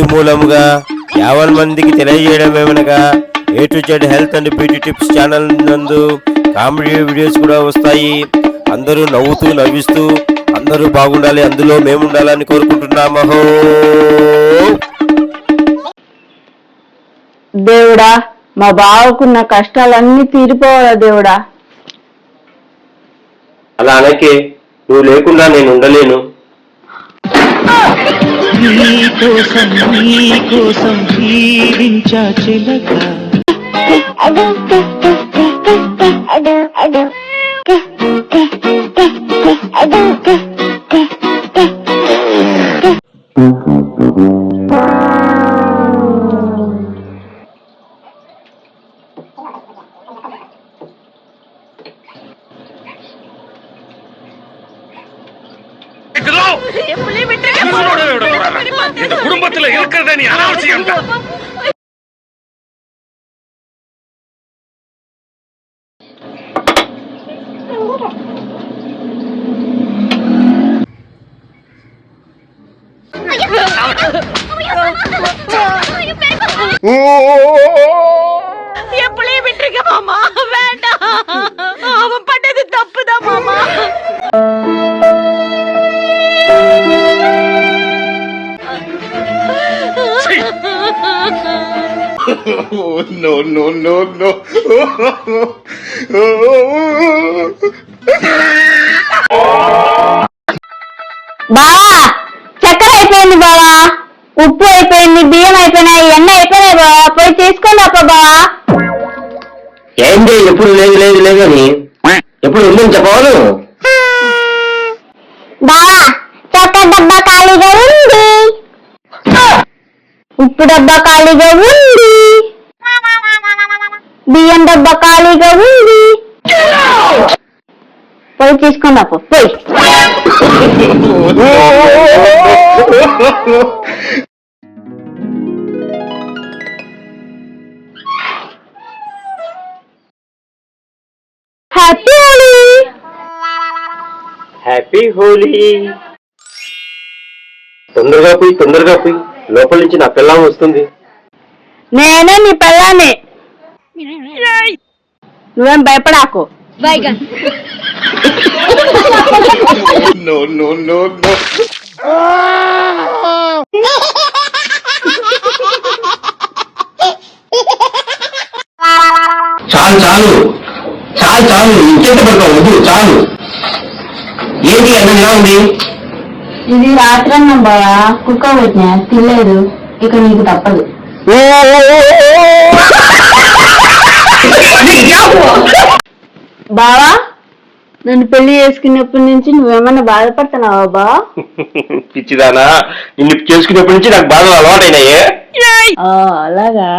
ఇందు మూలముగా యావన్ మందికి తెలియజేయడం ఏమనగా A to Z health and beauty tips channel నందు కామెడీ వీడియోస్ కూడా వస్తాయి. అందరూ నవ్వుతూ నవ్విస్తూ అందరూ బాగుండాలి అందులో మేము ఉండాలని కోరుకుంటున్నామహో. దేవుడా మా బావకున్న కష్టాలన్నీ తీరిపోవాలా దేవుడా? అలా అనకే నువ్వు లేకుండా నేను ఉండలేను. నీకోసం నీకోసం జీవించా చిలక. இந்த குடும்பத்துல இருக்கிறத நீ அனாவசியம் என் பிள்ளைய விட்டுருங்க மாமா வேண்டாம். No, no, no, no. బావా చక్కెర అయిపోయింది బావా. ఉప్పు అయిపోయింది బియ్యం అయిపోయినాయి ఎన్న అయిపోయినాయి బావా. పోయి తీసుకొని అప్ప బావా. ఏంటి ఎప్పుడు లేదు లేదు లేదు అని? ఎప్పుడు ఉందని బావా చక్కెర డబ్బా ఖాళీగా ఉప్పు డబ్బా ఖాళీగా ఉంది బియ్యం డబ్బా ఖాళీగా ఉంది పోయి తీసుకొని అప్ప పోయి. హ్యాపీ హోలీ హ్యాపీ హోలీ తొందరగా పోయి తొందరగా పోయి. లోపల నుంచి నా పిల్లం వస్తుంది. నేనే నీ పిల్లాన్ని నువ్వేం భయపడాకు. చాలు చాలు. చాలు చాలు. ఇంకెంత పడతావు? వద్దు చాలు. ఏంటి అన్నగా ఉంది? ఇది రాత్రన్నం బావా కుక్క పెట్టినా తినలేదు. ఇక నీకు తప్పదు. బావా నన్ను పెళ్ళి చేసుకున్నప్పటి నుంచి నువ్వేమన్నా బాధపడుతున్నావా బా? పిచ్చిదానా నిన్ను చేసుకునేప్పటి నుంచి నాకు బాగా అలవాటైనాయే. అలాగా.